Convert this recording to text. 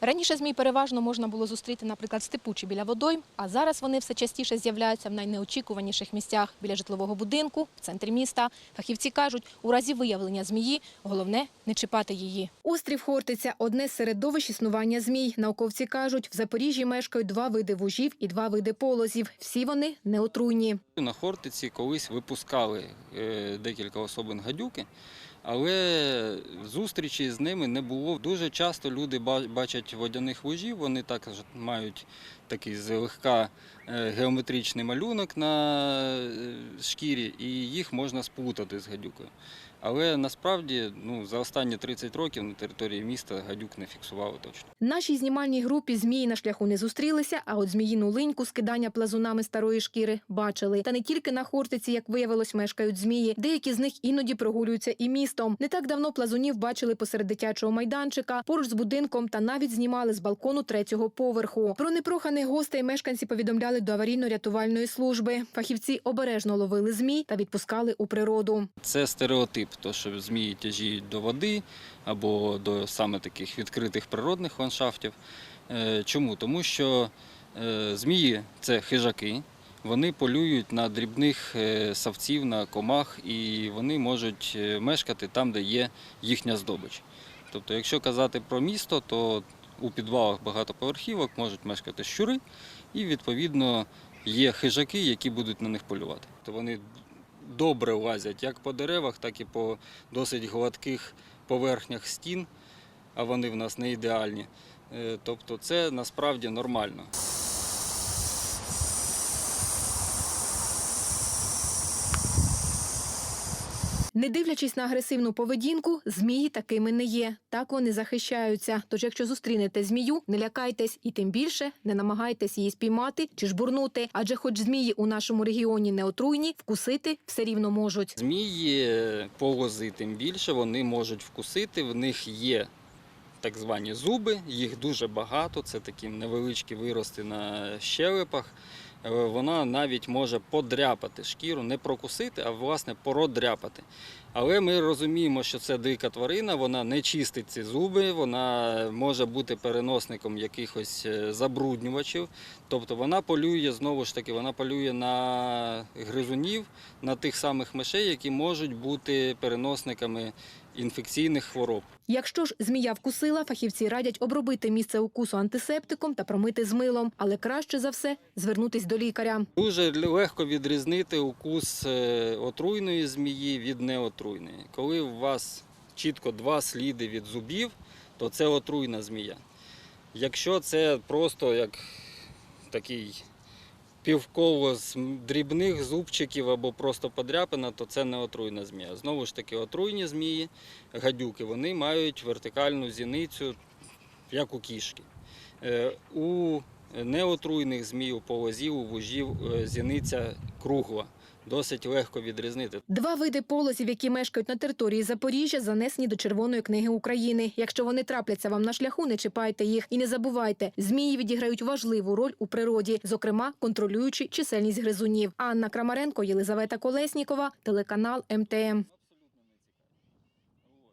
Раніше змій переважно можна було зустріти, наприклад, в степу чи біля водойм, а зараз вони все частіше з'являються в найнеочікуваніших місцях біля житлового будинку, в центрі міста. Фахівці кажуть, у разі виявлення змії головне не чіпати її. Острів Хортиця одне з середовищ існування змій. Науковці кажуть, в Запоріжжі мешкають два види вужів і два види полозів. Всі вони неотруйні. На Хортиці колись випускали е, декілька особин гадюки, але зустрічі з ними не було. Дуже часто люди бачать водяних вужів, вони також мають такий злегка е, геометричний малюнок на е, шкірі, і їх можна сплутати з гадюкою. Але насправді ну, за останні 30 років на території міста гадюк не фіксували точно. Нашій знімальній групі змії на шляху не зустрілися, а от зміїну линьку з кидання плазунами старої шкіри бачили. Та не тільки на Хортиці, як виявилось, мешкають змії. Деякі з них іноді прогулюються і містом. Не так давно плазунів бачили посеред дитячого майданчика, поруч з будинком та навіть знімали з балкону третього поверху. Про непроханих гостей мешканці повідомляли до аварійно-рятувальної служби. Фахівці обережно ловили змій та відпускали у природу. Це стереотип, то що змії тяжіють до води або до саме таких відкритих природних ландшафтів. Е, Чому? Тому що е, змії це хижаки, вони полюють на дрібних е, савців, на комах, і вони можуть мешкати там, де є їхня здобич. Тобто, якщо казати про місто, то у підвалах багатоповерхівок можуть мешкати щури, і відповідно є хижаки, які будуть на них полювати. То вони добре лазять як по деревах, так і по досить гладких поверхнях стін, а вони в нас не ідеальні. Е, Тобто це насправді нормально. Не дивлячись на агресивну поведінку, змії такими не є. Так вони захищаються. Тож, якщо зустрінете змію, не лякайтесь і тим більше не намагайтесь її спіймати чи жбурнути. Адже, хоч змії у нашому регіоні не отруйні, вкусити все рівно можуть. Змії, е, полози тим більше, вони можуть вкусити, в них є так звані зуби, їх дуже багато, це такі невеличкі вирости на щелепах. Е, Вона навіть може подряпати шкіру, не прокусити, а власне продряпати. Але ми розуміємо, що це дика тварина, вона не чистить ці зуби, вона може бути переносником якихось е, забруднювачів. Тобто вона полює знову ж таки, вона полює на гризунів, на тих самих мишей, які можуть бути переносниками інфекційних хвороб. Якщо ж змія вкусила, фахівці радять обробити місце укусу антисептиком та промити з милом, але краще за все звернутись до лікаря. Дуже легко відрізнити укус е, отруйної змії від неотруйної. Коли у вас чітко два сліди від зубів, то це отруйна змія. Якщо це просто як такий півколо з дрібних зубчиків або просто подряпина, то це не отруйна змія. Знову ж таки, отруйні змії, гадюки, вони мають вертикальну зіницю, як у кішки. Е, У неотруйних змій, у полозів, у вужів е, зіниця кругла. Досить легко відрізнити. Два види полозів, які мешкають на території Запоріжжя, занесені до Червоної книги України. Якщо вони трапляться вам на шляху, не чіпайте їх і не забувайте, змії відіграють важливу роль у природі, зокрема контролюючи чисельність гризунів. Анна Крамаренко, Єлизавета Колеснікова, телеканал МТМ.